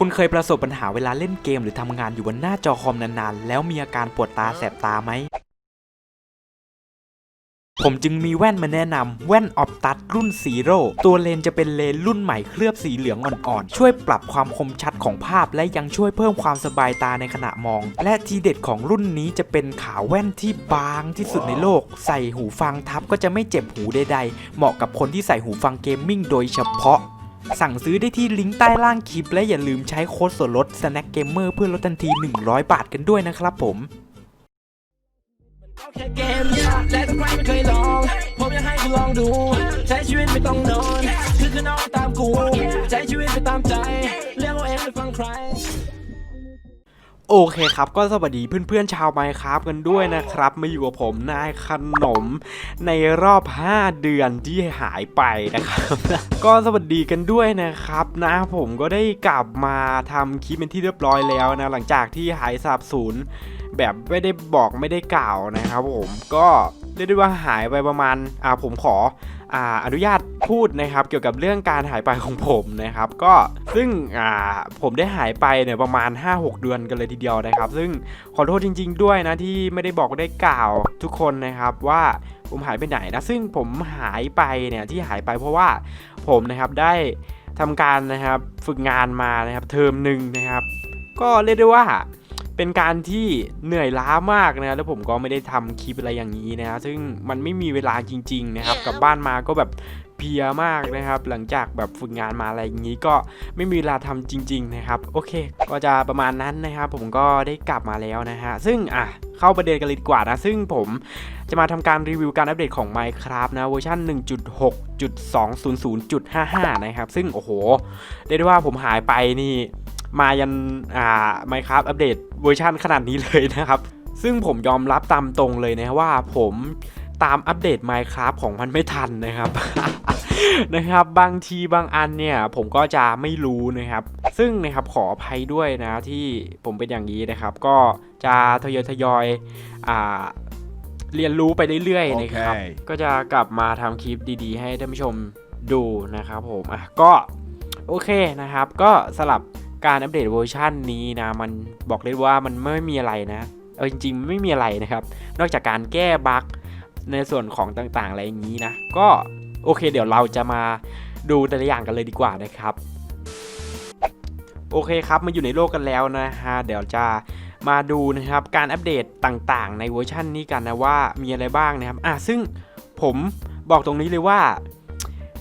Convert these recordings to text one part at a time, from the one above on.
คุณเคยประสบปัญหาเวลาเล่นเกมหรือทำงานอยู่บนหน้าจอคอมนานๆ แล้วมีอาการปวดตาแสบตาไหม ผมจึงมีแว่นมาแนะนำแว่นออ t ตัสรุ่นซีโร่ตัวเลนจะเป็นเลนรุ่นใหม่เคลือบสีเหลืองอ่อนๆ ช่วยปรับความคมชัดของภาพ และยังช่วยเพิ่มความสบายตาในขณะมอง และทีเด็ดของรุ่นนี้จะเป็นขาแว่นที่บางที่สุดในโลก ใส่หูฟังทับก็จะไม่เจ็บหูใดๆ เหมาะกับคนที่ใส่หูฟังเกมมิ่งโดยเฉพาะ สั่งซื้อได้ที่ลิงก์ใต้ล่างคลิป และอย่าลืมใช้โค้ดส่วนลด Snack Gamer เพื่อลดทันที 100 บาทกันด้วยนะครับผมแค่เกมและทุกใครไม่เคยลอง ผมอยากให้คุณลองดู ใช้ชีวิตไม่ต้องนอน คือคือนอนตามกู ใช้ชีวิตไปตามใจ โอเคครับก็สวัสดีเพื่อนๆชาวไมค์ครับกันด้วยนะครับ มาอยู่กับผมนายขนมในรอบ 5 เดือนที่หายไปนะครับ ก็สวัสดีกันด้วยนะครับนะผมก็ได้กลับมาทำคลิปเป็นที่เรียบร้อยแล้วนะ หลังจากที่หายสาบสูญแบบไม่ได้บอกไม่ได้กล่าวนะครับผมก็เรียกได้ว่าหายไปประมาณอ่าผมขอ อ่าอนุญาตพูดนะครับเกี่ยวกับเรื่องการหายไปของผมนะครับก็ซึ่งอ่าผมได้หายไปเนี่ยประมาณ 5-6 เดือนกันเลยทีเดียวนะครับ ซึ่งขอโทษจริง ๆ ด้วยนะที่ไม่ได้บอกได้กล่าวทุกคนนะครับว่าผมหายไปไหนนะซึ่งผมหายไปเนี่ยที่หายไปเพราะว่าผมนะครับได้ทำการนะครับฝึกงานมานะครับเทอมหนึ่งนะครับ ก็เรียกได้ว่า เป็นการที่เหนื่อยล้ามากนะแล้วผมก็ไม่ได้ทำคลิปอะไรอย่างนี้นะซึ่งมันไม่มีเวลาจริง ๆ นะครับกลับบ้านมาก็แบบเพลียมากนะครับ หลังจากแบบฝึกงานมาอะไรอย่างนี้ก็ไม่มีเวลาทำจริง ๆ นะครับ โอเค ก็จะประมาณนั้นนะครับ ผมก็ได้กลับมาแล้วนะฮะซึ่งอะเข้าประเด็นกันเลยดีกว่านะ ซึ่งผมจะมาทำการรีวิวการอัปเดตของ Minecraft นะเวอร์ชัน1.6.200.55 นะครับ ซึ่งโอ้โหเรียกได้ว่าผมหายไปนี่ มายันอ่า Minecraft อัปเดตเวอร์ชันขนาดนี้เลยนะครับ ซึ่งผมยอมรับตามตรงเลยนะว่าผมตามอัปเดต Minecraft ของมันไม่ทันนะครับ นะครับบางทีบางอันเนี่ยผมก็จะไม่รู้นะครับ ซึ่งนะครับขออภัยด้วยนะที่ผมเป็นอย่างนี้นะครับ ก็จะทยอยทยอยอ่าเรียนรู้ไปเรื่อยๆนะครับโอเคก็จะกลับมาทำคลิปดีๆ ให้ท่านผู้ชมดูนะครับผมอะก็โอเคนะครับ ก็สลับ การอัปเดตเวอร์ชันนี้นะมันบอกเลยว่ามันไม่มีอะไรนะเออจริงๆไม่มีอะไรนะครับ นอกจากการแก้บั๊กในส่วนของต่างๆอะไรอย่างนี้นะ ก็โอเค เดี๋ยวเราจะมาดูแต่ละอย่างกันเลยดีกว่านะครับ โอเคครับมาอยู่ในโลกกันแล้วนะฮะเดี๋ยวจะมาดูนะครับการอัปเดตต่างๆ ในเวอร์ชันนี้กันนะว่ามีอะไรบ้างนะครับอะซึ่งผมบอกตรงนี้เลยว่า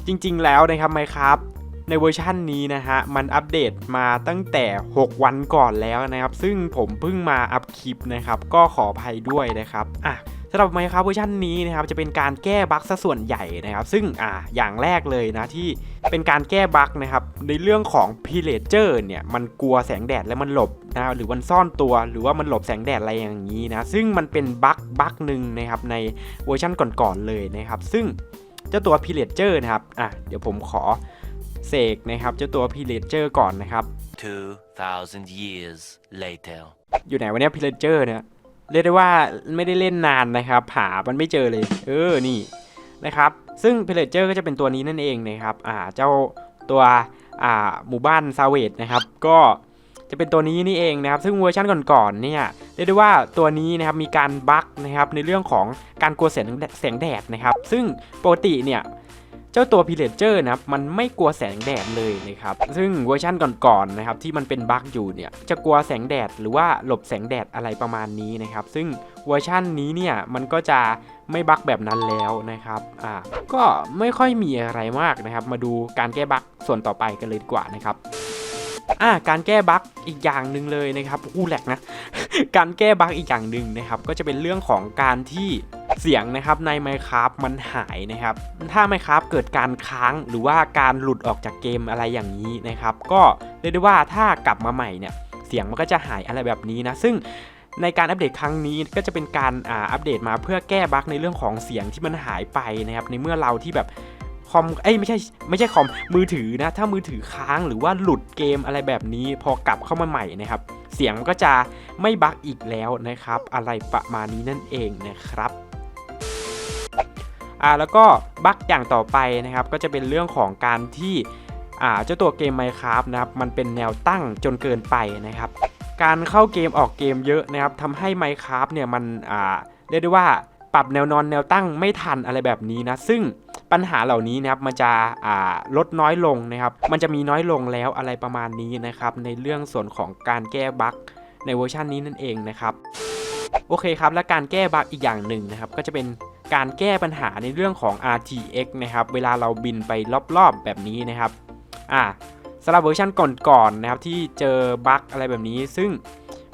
จริง ๆ แล้วนะครับไมครับ ในเวอร์ชันนี้นะฮะ มันอัปเดตมาตั้งแต่ 6 วันก่อนแล้วนะครับ ซึ่งผมเพิ่งมาอัพคลิปนะครับ ก็ขออภัยด้วยนะครับอะสำหรับไมครับเวอร์ชันนี้นะครับจะเป็นการแก้บั๊กซะส่วนใหญ่นะครับ ซึ่งอะอย่างแรกเลยนะที่เป็นการแก้บั๊กนะครับในเรื่องของ p i l a g e r เนี่ยมันกลัวแสงแดดและมันหลบนะหรือมันซ่อนตัวหรือว่ามันหลบแสงแดดอะไรอย่างนี้นะซึ่งมันเป็นบั๊กบั๊กหนึ่งนะครับในเวอร์ชันก่อนๆเลยนะครับ ซึ่งเจ้าตัว p i l a g e r นะครับอะเดี๋ยวผมขอ เสกนะครับเจ้าตัว p i l a g e r ก่อนนะครับ 2,000 years later. อยู่ไหนวะเนี่ยพิเลเจอร์เนี่ยเรียกได้ว่าไม่ได้เล่นนานนะครับหามันไม่เจอเลย เออนี่นะครับ ซึ่งพิเลเจอร์ก็จะเป็นตัวนี้นั่นเองนะครับอ่าเจ้าตัวอ่าหมู่บ้านซาเวดนะครับ ก็จะเป็นตัวนี้นี่เองนะครับ ซึ่งเวอร์ชันก่อนๆเนี่ยเรียกได้ว่าตัวนี้นะครับมีการบั๊กนะครับในเรื่องของการกลัวแสงแสงแดดนะครับ ซึ่งปกติเนี่ย เจ้าตัว p i l a g e r นะครับมันไม่กลัวแสงแดดเลยนะครับซึ่งเวอร์ชันก่อนๆนะครับที่มันเป็นบั๊กอยู่เนี่ยจะกลัวแสงแดดหรือว่าหลบแสงแดดอะไรประมาณนี้นะครับซึ่งเวอร์ชันนี้เนี่ยมันก็จะไม่บั๊กแบบนั้นแล้วนะครับอ่าก็ไม่ค่อยมีอะไรมากนะครับ มาดูการแก้บั๊กส่วนต่อไปกันเลยดีกว่านะครับอ่าการแก้บั๊กอีกอย่างหนึ่งเลยนะครับอู้แหลกนะ การแก้บั๊กอีกอย่างหนึ่งนะครับ ก็จะเป็นเรื่องของการที่ เสียงนะครับใน Minecraft มันหายนะครับ ถ้า Minecraft เกิดการค้างหรือว่าการหลุดออกจากเกมอะไรอย่างนี้นะครับ ก็เรียกได้ว่าถ้ากลับมาใหม่เนี่ยเสียงมันก็จะหายอะไรแบบนี้นะ ซึ่งในการอัปเดตครั้งนี้ก็จะเป็นการอัปเดตมาเพื่อแก้บั๊กในเรื่องของเสียงที่มันหายไปนะครับในเมื่อเราที่แบบคอมเอ้ยไม่ใช่ไม่ใช่คอมมือถือนะถ้ามือถือค้างหรือว่าหลุดเกมอะไรแบบนี้ พอกลับเข้ามาใหม่นะครับ เสียงมันก็จะไม่บั๊กอีกแล้วนะครับ อะไรประมาณนี้นั่นเองนะครับ อ่าแล้วก็บั๊กอย่างต่อไปนะครับก็จะเป็นเรื่องของการที่อ่าเจ้าตัวเกม Minecraft นะครับมันเป็นแนวตั้งจนเกินไปนะครับ การเข้าเกมออกเกมเยอะนะครับทำให้ Minecraft เนี่ยมันอ่าเรียกได้ว่าปรับแนวนอนแนวตั้งไม่ทันอะไรแบบนี้นะซึ่งปัญหาเหล่านี้นะครับมันจะลดน้อยลงนะครับ มันจะมีน้อยลงแล้วอะไรประมาณนี้นะครับ ในเรื่องส่วนของการแก้บั๊กในเวอร์ชันนี้นั่นเองนะครับ โอเคครับ และการแก้บั๊กอีกอย่างหนึ่งนะครับ ก็จะเป็น การแก้ปัญหาในเรื่องของ RTX นะครับเวลาเราบินไปรอบๆแบบนี้นะครับอ่าสำหรับเวอร์ชันก่อนๆนะครับที่เจอบั๊กอะไรแบบนี้ ซึ่ง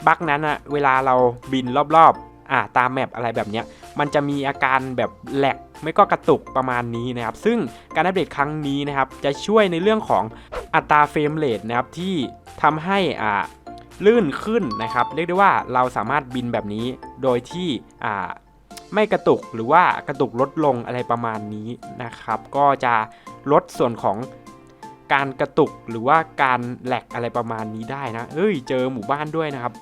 บั๊กนั้นอะเวลาเราบินรอบๆอ่าตามแมปอะไรแบบเนี้ยมันจะมีอาการแบบแหลกไม่ก็กระตุกประมาณนี้นะครับ ซึ่งการอัปเดตครั้งนี้นะครับ จะช่วยในเรื่องของอัตราเฟรมเรทนะครับที่ทำให้อ่าลื่นขึ้นนะครับ เรียกได้ว่าเราสามารถบินแบบนี้โดยที่อ่า ไม่กระตุกหรือว่ากระตุกลดลงอะไรประมาณนี้นะครับ ก็จะลดส่วนของการกระตุกหรือว่าการแหลกอะไรประมาณนี้ได้นะเอ้ยเจอหมู่บ้านด้วยนะครับ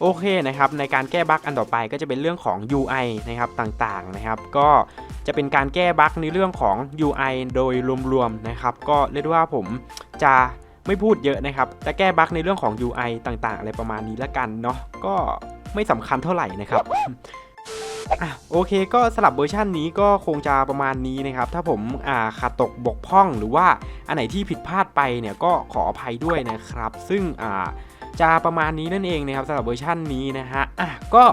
โอเคนะครับในการแก้บั๊กอันต่อไปก็จะเป็นเรื่องของ UI นะครับต่างๆนะครับ ก็จะเป็นการแก้บั๊กในเรื่องของ UI โดยรวมๆนะครับ ก็เรียกว่าผมจะไม่พูดเยอะนะครับแต่แก้บั๊กในเรื่องของ UI ต่างๆ อะไรประมาณนี้ละกันเนาะก็ไม่สำคัญเท่าไหร่นะครับ อะโอเคก็สลับเวอร์ชันนี้ก็คงจะประมาณนี้นะครับ ถ้าผมอ่าขาดตกบกพร่องหรือว่าอันไหนที่ผิดพลาดไปเนี่ยก็ขออภัยด้วยนะครับ ซึ่งอ่าจะประมาณนี้นั่นเองนะครับสำหรับเวอร์ชันนี้นะฮะอะก็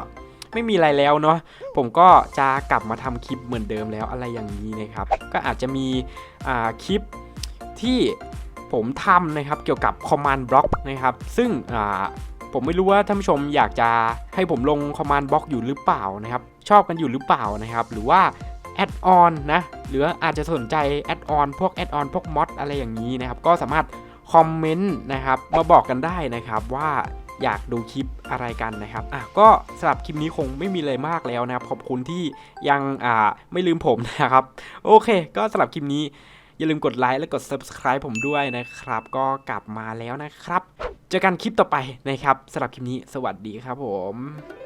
ไม่มีอะไรแล้วเนาะผมก็จะกลับมาทำคลิปเหมือนเดิมแล้วอะไรอย่างนี้นะครับ ก็อาจจะมีอ่าคลิปที่ผมทำนะครับเกี่ยวกับ Command Block นะครับ ซึ่งอ่าผมไม่รู้ว่าท่านผู้ชมอยากจะให้ผมลงคอมมานด์บล็อกอยู่หรือเปล่านะครับ ชอบกันอยู่หรือเปล่านะครับ หรือว่าแอดออนนะ หรืออาจจะสนใจแอดออนพวกแอดออนพวกมอดอะไรอย่างนี้นะครับ ก็สามารถคอมเมนต์นะครับ มาบอกกันได้นะครับว่าอยากดูคลิปอะไรกันนะครับ อะ ก็สำหรับคลิปนี้คงไม่มีอะไรมากแล้วนะครับ ขอบคุณที่ยังอ่าไม่ลืมผมนะครับ โอเค ก็สำหรับคลิปนี้ อย่าลืมกดไลค์และกด subscribe ผมด้วยนะครับ ก็กลับมาแล้วนะครับ เจอกันคลิปต่อไปนะครับสำหรับคลิปนี้ สวัสดีครับผม